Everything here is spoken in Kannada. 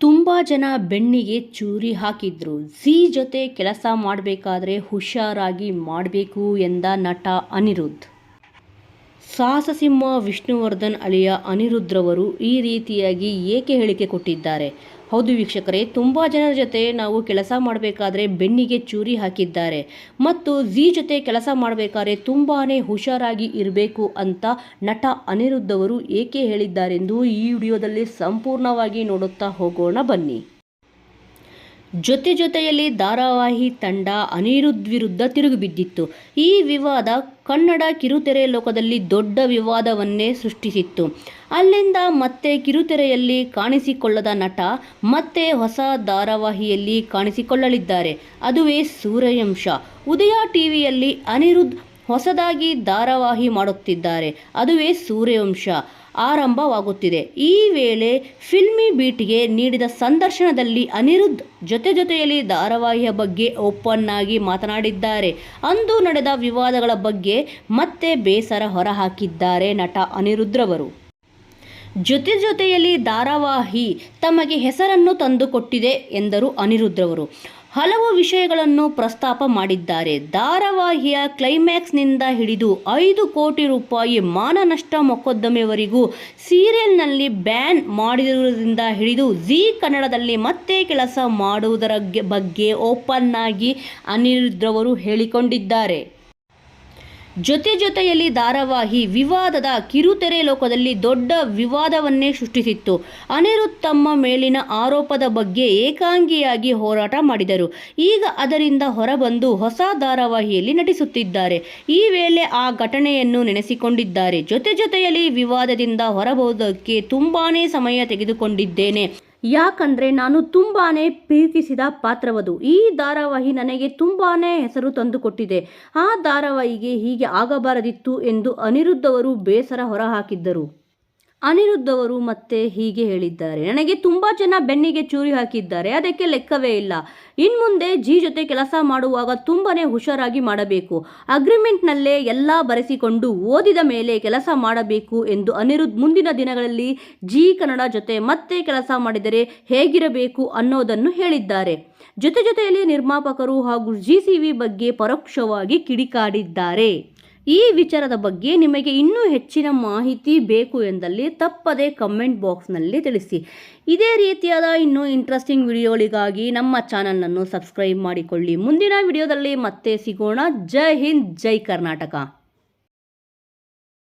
ತುಂಬ ಜನ ಬೆನ್ನಿಗೆ ಚೂರಿ ಹಾಕಿದ್ರು. ಝೀ ಜೊತೆ ಕೆಲಸ ಮಾಡಬೇಕಾದ್ರೆ ಹುಷಾರಾಗಿ ಮಾಡಬೇಕು ಎಂದ ನಟ ಅನಿರುದ್ಧ. ಸಾಹಸಸಿಂಹ ವಿಷ್ಣುವರ್ಧನ್ ಅಳಿಯ ಅನಿರುದ್ಧ್ರವರು ಈ ರೀತಿಯಾಗಿ ಏಕೆ ಹೇಳಿಕೆ ಕೊಟ್ಟಿದ್ದಾರೆ? ಹೌದು ವೀಕ್ಷಕರೇ, ತುಂಬ ಜನರ ಜೊತೆ ನಾವು ಕೆಲಸ ಮಾಡಬೇಕಾದ್ರೆ ಬೆನ್ನಿಗೆ ಚೂರಿ ಹಾಕಿದ್ದಾರೆ. ಮತ್ತು ಝೀ ಜೊತೆ ಕೆಲಸ ಮಾಡಬೇಕಾದ್ರೆ ತುಂಬಾ ಹುಷಾರಾಗಿ ಇರಬೇಕು ಅಂತ ನಟ ಅನಿರುದ್ಧವರು ಏಕೆ ಹೇಳಿದ್ದಾರೆಂದು ಈ ವಿಡಿಯೋದಲ್ಲಿ ಸಂಪೂರ್ಣವಾಗಿ ನೋಡುತ್ತಾ ಹೋಗೋಣ ಬನ್ನಿ. ಜೊತೆ ಜೊತೆಯಲ್ಲಿ ಧಾರಾವಾಹಿ ತಂಡ ಅನಿರುದ್ಧ ವಿರುದ್ಧ ತಿರುಗಿಬಿದ್ದಿತ್ತು. ಈ ವಿವಾದ ಕನ್ನಡ ಕಿರುತೆರೆ ಲೋಕದಲ್ಲಿ ದೊಡ್ಡ ವಿವಾದವನ್ನೇ ಸೃಷ್ಟಿಸಿತ್ತು. ಅಲ್ಲಿಂದ ಮತ್ತೆ ಕಿರುತೆರೆಯಲ್ಲಿ ಕಾಣಿಸಿಕೊಳ್ಳದ ನಟ ಮತ್ತೆ ಹೊಸ ಧಾರಾವಾಹಿಯಲ್ಲಿ ಕಾಣಿಸಿಕೊಳ್ಳಲಿದ್ದಾರೆ. ಅದುವೇ ಸೂರ್ಯಂಶ ಉದಯ ಟಿವಿಯಲ್ಲಿ ಅನಿರುದ್ಧ್ ಹೊಸದಾಗಿ ಧಾರಾವಾಹಿ ಮಾಡುತ್ತಿದ್ದಾರೆ. ಅದುವೇ ಸೂರ್ಯವಂಶ. ಆರಂಭವಾಗುತ್ತಿದೆ. ಈ ವೇಳೆ ಫಿಲ್ಮಿ ಬೀಟ್ಗೆ ನೀಡಿದ ಸಂದರ್ಶನದಲ್ಲಿ ಅನಿರುದ್ಧ್ ಜೊತೆ ಜೊತೆಯಲ್ಲಿ ಧಾರಾವಾಹಿಯ ಬಗ್ಗೆ ಓಪನ್ ಆಗಿ ಮಾತನಾಡಿದ್ದಾರೆ. ಅಂದು ನಡೆದ ವಿವಾದಗಳ ಬಗ್ಗೆ ಮತ್ತೆ ಬೇಸರ ಹೊರಹಾಕಿದ್ದಾರೆ ನಟ ಅನಿರುದ್ಧ್ರವರು. ಜೊತೆ ಜೊತೆಯಲ್ಲಿ ಧಾರಾವಾಹಿ ತಮಗೆ ಹೆಸರನ್ನು ತಂದುಕೊಟ್ಟಿದೆ ಎಂದರು ಅನಿರುದ್ಧ್ರವರು. ಹಲವು ವಿಷಯಗಳನ್ನು ಪ್ರಸ್ತಾಪ ಮಾಡಿದ್ದಾರೆ. ಧಾರಾವಾಹಿಯ ಕ್ಲೈಮ್ಯಾಕ್ಸ್ನಿಂದ ಹಿಡಿದು ಐದು ಕೋಟಿ ರೂಪಾಯಿ ಮಾನನಷ್ಟ ಮೊಕದ್ದಮೆವರೆಗೂ ಸೀರಿಯಲ್ನಲ್ಲಿ ಬ್ಯಾನ್ ಮಾಡಿರುವುದರಿಂದ ಹಿಡಿದು ಝೀ ಕನ್ನಡದಲ್ಲಿ ಮತ್ತೆ ಕೆಲಸ ಮಾಡುವುದರ ಬಗ್ಗೆ ಓಪನ್ ಆಗಿ ಅನಿರುದ್ಧ್ರವರು ಹೇಳಿಕೊಂಡಿದ್ದಾರೆ. ಜೊತೆ ಜೊತೆಯಲ್ಲಿ ಧಾರಾವಾಹಿ ವಿವಾದದ ಕಿರುತೆರೆ ಲೋಕದಲ್ಲಿ ದೊಡ್ಡ ವಿವಾದವನ್ನೇ ಸೃಷ್ಟಿಸಿತ್ತು. ಅನಿರುದ್ಧ್ ತಮ್ಮ ಮೇಲಿನ ಆರೋಪದ ಬಗ್ಗೆ ಏಕಾಂಗಿಯಾಗಿ ಹೋರಾಟ ಮಾಡಿದರು. ಈಗ ಅದರಿಂದ ಹೊರಬಂದು ಹೊಸ ಧಾರಾವಾಹಿಯಲ್ಲಿ ನಟಿಸುತ್ತಿದ್ದಾರೆ. ಈ ವೇಳೆ ಆ ಘಟನೆಯನ್ನು ನೆನೆಸಿಕೊಂಡಿದ್ದಾರೆ. ಜೊತೆ ಜೊತೆಯಲ್ಲಿ ವಿವಾದದಿಂದ ಹೊರಬಹುದಕ್ಕೆ ತುಂಬಾನೇ ಸಮಯ ತೆಗೆದುಕೊಂಡಿದ್ದೇನೆ. ಯಾಕಂದ್ರೆ ನಾನು ತುಂಬಾ ಪ್ರೀತಿಸಿದ ಪಾತ್ರವದು. ಈ ಧಾರಾವಾಹಿ ನನಗೆ ತುಂಬಾ ಹೆಸರು ತಂದುಕೊಟ್ಟಿದೆ. ಆ ಧಾರಾವಾಹಿಗೆ ಹೀಗೆ ಆಗಬಾರದಿತ್ತು ಎಂದು ಅನಿರುದ್ಧವರು ಬೇಸರ ಹೊರಹಾಕಿದ್ದರು. ಅನಿರುದ್ಧ್ ಅವರು ಮತ್ತೆ ಹೀಗೆ ಹೇಳಿದ್ದಾರೆ. ನನಗೆ ತುಂಬ ಜನ ಬೆನ್ನಿಗೆ ಚೂರಿ ಹಾಕಿದ್ದಾರೆ. ಅದಕ್ಕೆ ಲೆಕ್ಕವೇ ಇಲ್ಲ. ಇನ್ಮುಂದೆ ಜಿ ಜೊತೆ ಕೆಲಸ ಮಾಡುವಾಗ ತುಂಬನೇ ಹುಷಾರಾಗಿ ಮಾಡಬೇಕು. ಅಗ್ರಿಮೆಂಟ್ನಲ್ಲೇ ಎಲ್ಲ ಬರೆಸಿಕೊಂಡು ಓದಿದ ಮೇಲೆ ಕೆಲಸ ಮಾಡಬೇಕು ಎಂದು ಅನಿರುದ್ಧ ಮುಂದಿನ ದಿನಗಳಲ್ಲಿ ಜಿ ಕನ್ನಡ ಜೊತೆ ಮತ್ತೆ ಕೆಲಸ ಮಾಡಿದರೆ ಹೇಗಿರಬೇಕು ಅನ್ನೋದನ್ನು ಹೇಳಿದ್ದಾರೆ. ಜೊತೆ ಜೊತೆಯಲ್ಲಿ ನಿರ್ಮಾಪಕರು ಹಾಗೂ ಜಿ ಸಿ ವಿ ಬಗ್ಗೆ ಪರೋಕ್ಷವಾಗಿ ಕಿಡಿಕಾಡಿದ್ದಾರೆ. ಈ ವಿಚಾರದ ಬಗ್ಗೆ ನಿಮಗೆ ಇನ್ನೂ ಹೆಚ್ಚಿನ ಮಾಹಿತಿ ಬೇಕು ಎಂದಲ್ಲಿ ತಪ್ಪದೆ ಕಮೆಂಟ್ ಬಾಕ್ಸ್ನಲ್ಲಿ ತಿಳಿಸಿ. ಇದೇ ರೀತಿಯಾದ ಇನ್ನೂ ಇಂಟ್ರೆಸ್ಟಿಂಗ್ ವಿಡಿಯೋಗಳಿಗಾಗಿ ನಮ್ಮ ಚಾನಲನ್ನು ಸಬ್ಸ್ಕ್ರೈಬ್ ಮಾಡಿಕೊಳ್ಳಿ. ಮುಂದಿನ ವಿಡಿಯೋದಲ್ಲಿ ಮತ್ತೆ ಸಿಗೋಣ. ಜೈ ಹಿಂದ್, ಜೈ ಕರ್ನಾಟಕ.